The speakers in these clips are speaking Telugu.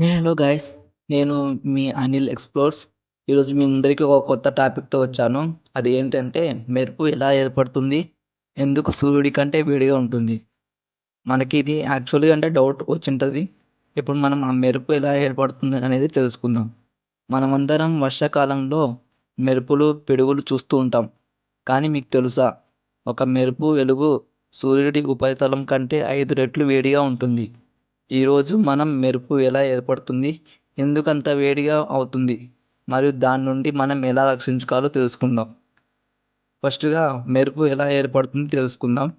హలో గైస్ నేను మీ అనిల్ ఎక్స్ప్లోర్స్ ఈరోజు మీ ముందరికి ఒక కొత్త టాపిక్తో వచ్చాను. అది ఏంటంటే మెరుపు ఎలా ఏర్పడుతుంది? ఎందుకు సూర్యుడి కంటే వేడిగా ఉంటుంది? మనకి ఇది యాక్చువల్గా అంటే డౌట్ వచ్చింటుంది. ఇప్పుడు మనం ఆ మెరుపు ఎలా ఏర్పడుతుంది అనేది తెలుసుకుందాం. మనమందరం వర్షాకాలంలో మెరుపులు పిడుగులు చూస్తూ ఉంటాం. కానీ మీకు తెలుసా ఒక మెరుపు వెలుగు సూర్యుడి ఉపరితలం కంటే ఐదు రెట్లు వేడిగా ఉంటుంది. ఈరోజు మనం మెరుపు ఎలా ఏర్పడుతుంది? ఎందుకంత వేడిగా అవుతుంది? మరియు దాని నుండి మనం ఎలా రక్షించుకోవాలో తెలుసుకుందాం. ఫస్ట్గా మెరుపు ఎలా ఏర్పడుతుంది తెలుసుకుందాం.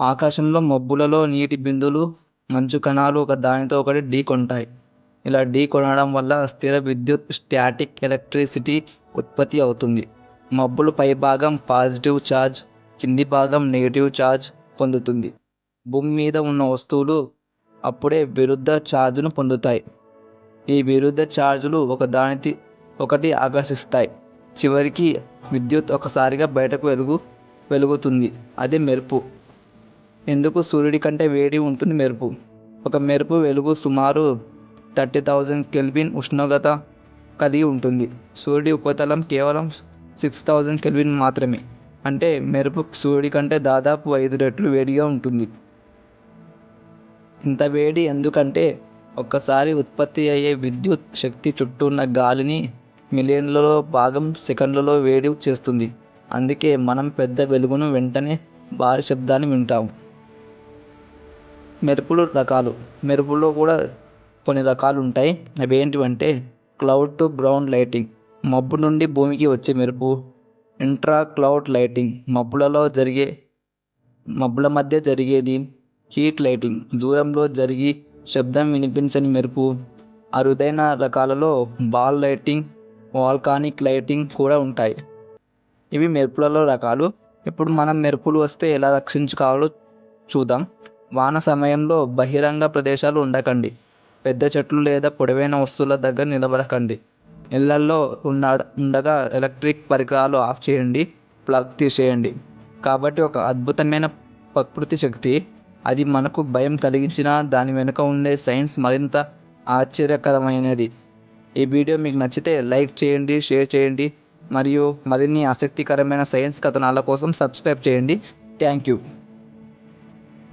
ఆకాశంలో మబ్బులలో నీటి బిందువులు మంచు కణాలు ఒక దానితో ఒకటి ఢీ కొంటాయి. ఇలా ఢీ కొనడం వల్ల స్థిర విద్యుత్ స్టాటిక్ ఎలక్ట్రిసిటీ ఉత్పత్తి అవుతుంది. మబ్బులు పై భాగం పాజిటివ్ ఛార్జ్ కింది భాగం నెగిటివ్ ఛార్జ్ పొందుతుంది. భూమి మీద ఉన్న వస్తువులు అప్పుడే విరుద్ధ ఛార్జ్ను పొందుతాయి. ఈ విరుద్ధ ఛార్జులు ఒకదానికి ఒకటి ఆకర్షిస్తాయి. చివరికి విద్యుత్ ఒకసారిగా బయటకు వెలుగు వెలుగుతుంది. అది మెరుపు. ఎందుకు సూర్యుడి కంటే వేడి ఉంటుంది మెరుపు? ఒక మెరుపు వెలుగు సుమారు థర్టీ థౌజండ్ కెల్విన్ ఉష్ణోగ్రత కలిగి ఉంటుంది. సూర్యుడి ఉపరితలం కేవలం సిక్స్ థౌజండ్ కెల్విన్ మాత్రమే. అంటే మెరుపు సూర్యుడి కంటే దాదాపు ఐదు రెట్లు వేడిగా ఉంటుంది. ఇంత వేడి ఎందుకంటే ఒక్కసారి ఉత్పత్తి అయ్యే విద్యుత్ శక్తి చుట్టూ ఉన్న గాలిని మిలియన్లలో భాగం సెకండ్లలో వేడి చేస్తుంది. అందుకే మనం పెద్ద వెలుగును వెంటనే భారీ శబ్దాన్ని వింటాము మెరుపులు రకాలు. మెరుపులో కూడా కొన్ని రకాలు ఉంటాయి. అవి ఏంటివంటే క్లౌడ్ టు గ్రౌండ్ లైటింగ్. మబ్బు నుండి భూమికి వచ్చే మెరుపు. Intra cloud lighting. మబ్బులలో జరిగే మబ్బుల మధ్య జరిగేది హీట్ లైటింగ్. దూరంలో జరిగి శబ్దం వినిపించని మెరుపు. అరుదైన రకాలలో బాల్ లైటింగ్ వాల్కానిక్ లైటింగ్ కూడా ఉంటాయి. ఇవి మెరుపులలో రకాలు. ఇప్పుడు మనం మెరుపులు వస్తే ఎలా రక్షించుకోవాలో చూద్దాం. వాన సమయంలో బహిరంగ ప్రదేశాలు ఉండకండి. పెద్ద చెట్లు లేదా పొడవైన వస్తువుల దగ్గర నిలబడకండి. ఇళ్ళల్లో ఉన్న ఉండగా ఎలక్ట్రిక్ పరికరాలు ఆఫ్ చేయండి ప్లగ్ తీసేయండి. కాబట్టి ఒక అద్భుతమైన ప్రకృతి శక్తి అది మనకు భయం కలిగించిన దాని వెనుక ఉండే సైన్స్ మరింత ఆశ్చర్యకరమైనది. ఈ వీడియో మీకు నచ్చితే లైక్ చేయండి షేర్ చేయండి మరియు మరిన్ని ఆసక్తికరమైన సైన్స్ కథనాల కోసం సబ్స్క్రైబ్ చేయండి. Thank you.